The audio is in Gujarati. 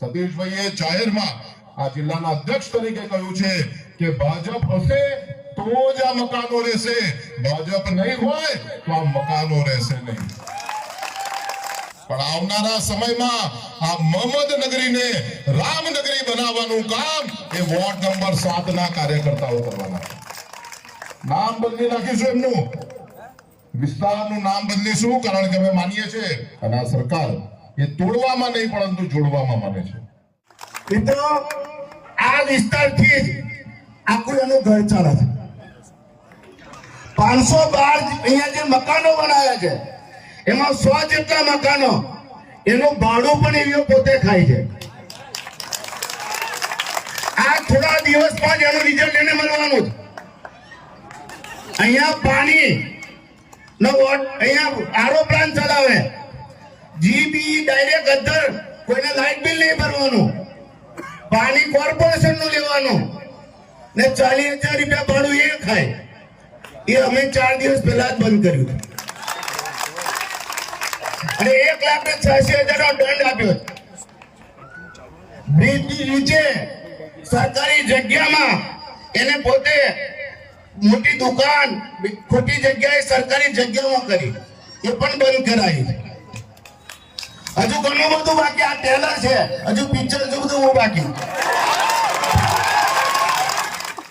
સતીશભાઈએ જાહેરમાં આ જિલ્લાના અધ્યક્ષ તરીકે કહ્યું છે કે ભાજપ હશે તો જ આ મકાનો રહેશે. ભાજપ નહીં હોય તો આ મકાનો રહેશે નહીં. પણ આવનારા સમયમાં આ મહમદ નગરીને રામનગરી બનાવવાનું કામ એ વોર્ડ નંબર સાત ના કાર્યકર્તાઓ કરવાના નામ બદલી નાખીશું એમનું. વિસ્તારનું નામ બદલીશું, કારણ કે અમે માનીએ છીએ અને આ સરકાર એ તોડવામાં નહીં, પરંતુ જોડવામાં માને છે. મિત્રો આ વિસ્તારથી આખું એનું ઘર ચાલે છે. પાંચસો બાર અહીંયા જે મકાનો બનાવ્યા છે, એમાં સો જેટલા મકાનો, એનું ભાડું પણ એવીઓ પોતે ખાય છે. આ થોડા દિવસમાં જ એનું રિઝલ્ટ એને મળવાનું છે અહીંયા પાણી નો અહીંયા આરો પ્લાન્ટ ચલાવે. જીબી ડાયરેક્ટ અધર કોઈને લાઇટ બિલ નહીં ભરવાનું. પાણી કોર્પોરેશનનું લેવાનું. ને ચાલીસ હજાર રૂપિયા ભાડું એ ખાય. એ અમે ચાર દિવસ પહેલા જ બંધ કર્યું અને એક લાખ ને છ્યાસી હજાર નો દંડ આપ્યો બ્રિજ નીચે સરકારી જગ્યામાં એને પોતે મોટી દુકાન, ખોટી જગ્યાએ સરકારી જગ્યામાં કરી. એ પણ બંધ કરાવી હજુ ઘણું બધું બાકી આ ટેલર છે. હજુ પિક્ચર હજુ બધું બાકી.